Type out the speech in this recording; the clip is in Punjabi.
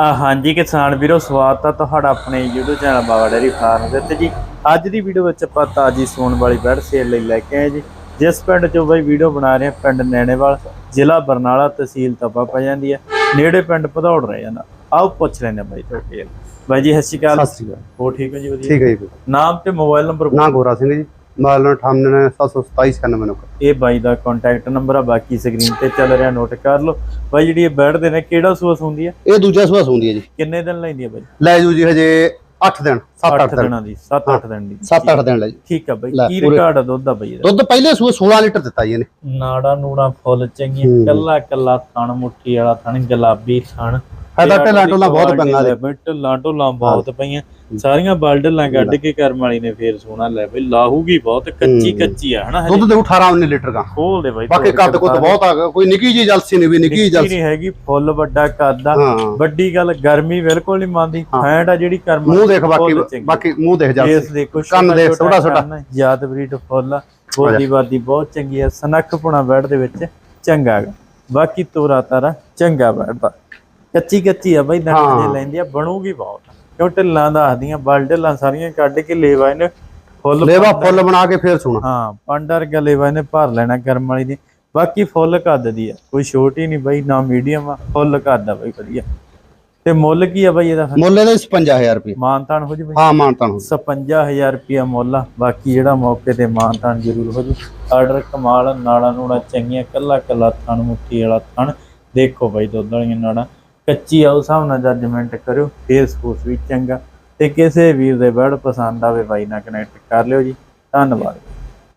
ਹਾਂਜੀ ਕਿਸਾਨ ਵੀਰੋ ਸਵਾਗਤ ਆ ਤੁਹਾਡਾ ਆਪਣੇ YouTube channel Baba dairy farm ਦੇ ਤੇ ਜੀ ਅੱਜ ਦੀ ਵੀਡੀਓ ਵਿੱਚ ਆਪਾਂ ਤਾਜੀ ਸੂਣ ਵਾਲੀ ਬੈੜ ਸੇਲ ਲਈ ਲੈ ਕੇ ਆਏ ਜੀ। ਜਿਸ ਪਿੰਡ ਚੋਂ ਬਾਈ ਵੀਡੀਓ ਬਣਾ ਰਹੇ ਆ ਪਿੰਡ ਨੈਣੇਵਾਲ ਜ਼ਿਲ੍ਹਾ ਬਰਨਾਲਾ ਤਹਿਸੀਲ ਤਪਾ ਪੈ ਜਾਂਦੀ ਹੈ। ਨੇੜੇ ਪਿੰਡ ਭਦੌੜ ਰਹਿ ਜਾਂਦਾ। ਆਓ ਪੁੱਛ ਲੈਂਦੇ ਬਾਈ ਤੋਂ ਡਿਟੇਲ ਬਾਈ ਜੀ ਸਤਿ ਸ਼੍ਰੀ ਅਕਾਲ। ਸਤਿ ਸ਼੍ਰੀ ਅਕਾਲ। ਹੋ ਠੀਕ ਹੋ ਜੀ ਵਧੀਆ? ਠੀਕ ਹੈ ਜੀ ਨਾਮ ਤੇ ਮੋਬਾਈਲ ਨੰਬਰ ਨਾ ਗੋਰਾ Singh ji. Mobile number 98972779 number ਇਹ ਬਾਈ ਦਾ ਕੰਟੈਕਟ ਨੰਬਰ ਆ ਬਾਕੀ ਸਕਰੀਨ ਤੇ ਚੱਲ ਰਿਹਾ ਨੋਟ ਕਰ ਲਓ। ਬਾਈ ਜਿਹੜੀ ਇਹ ਬੈੜ ਦੇ ਨੇ ਕਿਹੜਾ ਸੂਸ ਹੁੰਦੀ ਹੈ ਇਹ ਦੂਜਾ ਸੁਭਾਅ ਹੁੰਦੀ ਹੈ ਜੀ। ਕਿੰਨੇ ਦਿਨ ਲੈਂਦੀ ਹੈ ਬਾਈ? ਲੈ ਜੂ ਜੀ ਹਜੇ 8 ਦਿਨ 7-8 8 ਦਿਨ। ਦਿਨਾਂ ਦੀ 7-8 ਦਿਨ ਦੀ। 7-8 ਦਿਨ ਲੈ ਜੀ। ਠੀਕ ਆ ਬਾਈ। ਲੈ, ਕੀ ਪੂਰੇ- ਰਿਕਾਰਡ ਆ ਦੁੱਧ ਦਾ ਬਾਈ ਇਹਦਾ? ਦੁੱਧ ਪਹਿਲੇ ਸੂਏ 16 ਲੀਟਰ ਦਿੱਤਾ ਜੀ ਇਹਨੇ। ਨਾੜਾ ਨੂੜਾ ਫੁੱਲ ਚੰਗੀਆਂ ਹੂੰ। ਕੱਲਾ ਕੱਲਾ ਥਣ ਮੁੱਠੀ ਵਾਲਾ ਥਣ ਗੁਲਾਬੀ ਥਣ। ਫਾਇਦਾ ਢਿੱਲਾਂ ਢੁੱਲਾਂ ਬਹੁਤ ਪੰਗਾ ਦੇ ਢਿੱਲਾਂ ਢੁੱਲਾਂ ਬਹੁਤ ਪਈਆਂ। ਸਾਰੀਆਂ ਬਲਡਲਾਂ ਕੱਢ ਕੇ ਕਰਮ ਵਾਲੀ ਨੇ ਫੇਰ ਸੋਨਾ ਲੈ ਬਈ ਲਾਹੂਗੀ ਬਹੁਤ ਕੱਚੀ। ਕੱਚੀ ਆ ਹਨਾ ਦੁੱਧ ਦੇ 18 19 ਲੀਟਰ ਦਾ। ਖੋਲ ਦੇ ਬਾਈ ਬਾਕੀ ਕੱਦ ਕੁੱਦ ਬਹੁਤ ਆ ਕੋਈ ਨਿੱਕੀ ਜੀ ਜਲਸੀ ਨਹੀਂ ਵੀ ਨਿੱਕੀ ਜਲਸੀ। ਨਹੀਂ ਹੈਗੀ ਫੁੱਲ ਵੱਡਾ ਕੱਦ ਆ। ਵੱਡੀ ਗੱਲ ਗਰਮੀ ਬਿਲਕੁਲ ਨਹੀਂ ਮੰਨਦੀ। ਫੈਂਟ ਆ ਜਿਹੜੀ ਕਰਮ ਮੂੰਹ ਦੇਖ ਬਾਕੀ। ਬਾਕੀ ਮੂੰਹ ਦੇਖ ਜਲਸੀ। ਦੇਖੋ ਕੰਨ ਦੇਖ, ਛੋਟਾ ਛੋਟਾ। ਯਾਦ ਬਰੀਡ ਫੁੱਲ ਆ। ਬੋਦੀ ਬਾਦੀ ਬਹੁਤ ਚੰਗੀ ਆ। ਸਨੱਖ ਪੁਣਾ ਬੈਡ ਦੇ ਵਿੱਚ ਚੰਗਾ। ਬਾਕੀ ਤੋਰਾ ਤਾਰਾ ਚੰਗਾ ਬੈਠਦਾ ਕੱਚੀ ਕੱਚੀ ਆ ਬਈ ਹਾਂ। ਦੰਦ ਜੇ ਲੈਂਦੀ ਆ ਬਣੂਗੀ ਬਹੁਤ। ਕਿਉਂ ਢਿੱਲਾਂ ਦੱਸਦੀਆਂ ਬਲ ਢਿੱਲਾਂ ਸਾਰੀਆਂ ਕੱਢ ਕੇ ਲੇਵਾ ਇਹਨੇ ਫੁੱਲ ਲੇਵਾ ਫੁੱਲ ਬਣਾ ਕੇ ਫੇਰ ਸੁਣਾ। ਹਾਂ ਪੰਡਰ ਗਲੇਵਾ ਇਹਨੇ ਭਰ ਲੈਣਾ ਕਰਮ ਵਾਲੀ ਦੀ। ਬਾਕੀ ਫੁੱਲ ਕੱਦ ਦੀ ਆ। ਕੋਈ ਛੋਟੀ ਨਹੀਂ ਬਈ ਨਾ ਮੀਡੀਅਮ ਆ ਫੁੱਲ ਕੱਦ ਆ ਬਈ ਵਧੀਆ। ਤੇ ਮੁੱਲ ਕੀ ਆ ਬਈ ਇਹਦਾ? ਮੁੱਲ ਇਹਦਾ 55000 ਰੁਪਏ। ਮਾਨਤਾਨ ਹੋ ਜੀ ਬਈ? ਹਾਂ ਮਾਨਤਾ ਨੂੰ 55000 ਰੁਪਿਆ ਮੁੱਲ ਆ। ਬਾਕੀ ਜਿਹੜਾ ਮੌਕੇ ਤੇ ਮਾਨਤਾਨ ਜ਼ਰੂਰ ਹੋ ਜੂ। ਆਰਡਰ ਕਮਾਲ ਨਾੜਾ ਨੂੜਾ ਚੰਗੀਆਂ ਕੱਲਾ ਕੱਲਾ ਥਣ ਮੁੱਠੀ ਵਾਲਾ ਥਣ। ਦੇਖੋ ਬਾਈ ਦੁੱਧ ਵਾਲੀਆਂ ਨਾੜਾਂ। ਕੱਚੀ ਆ, ਉਸ ਹਿਸਾਬ ਨਾਲ ਜੱਜਮੈਂਟ ਕਰਿਓ ਫੇਸ ਫੂਸ ਵੀ ਚੰਗਾ। ਤੇ ਕਿਸੇ ਵੀਰ ਦੇ ਬੜ ਪਸੰਦ ਆਵੇ, ਬਾਈ ਨਾਲ ਕਨੈਕਟ ਕਰ ਲਿਓ ਜੀ। ਧੰਨਵਾਦ।